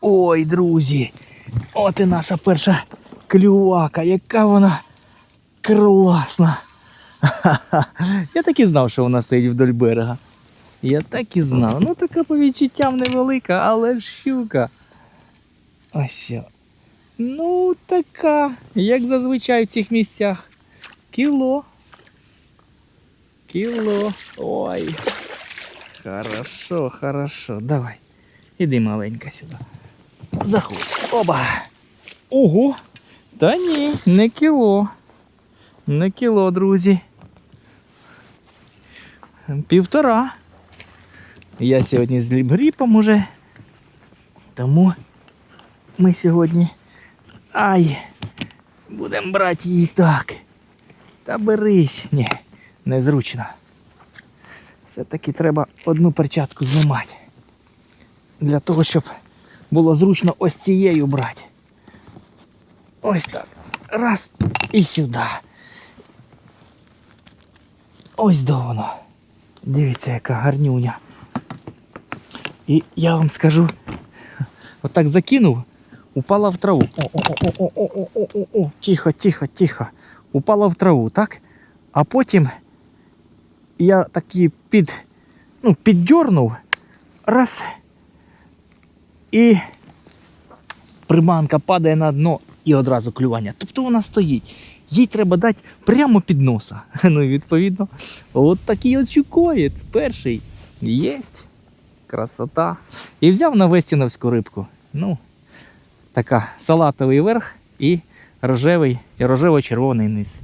Ой, друзі, от і наша перша клювака, яка вона класна. Я так і знав, що вона стоїть вдоль берега. Я так і знав. Ну така по відчуттям невелика, але щука. Ось. Ну, така, як зазвичай в цих місцях. Кіло. Кіло. Ой. Хорошо, хорошо. Давай. Іди маленька сюди. Заходь. Оба. Ого. Та ні, не кіло. Не кіло, друзі. Півтора. Я сьогодні з лібгріпом уже. Тому ми сьогодні. Ай! Будемо брати її так. Та берись. Ні, незручно. Все-таки треба одну перчатку знімати. Для того, щоб було зручно ось цією брати. Ось так. Раз і сюди. Ось до воно. Дивіться, яка гарнюня. І я вам скажу, отак закинув, упала в траву. О, о, о, о, о, о, о, о, о. Тихо, тихо, тихо. Упала в траву, так? А потім я такі під, ну, піддьорнув, раз. І приманка падає на дно і одразу клювання. Тобто вона стоїть. Їй треба дати прямо під носа. Ну і відповідно, от такий от щукоєць. Перший єсть. Красота. І взяв на вестіновську рибку. Ну, така салатовий верх і рожевий, рожево-червоний низ.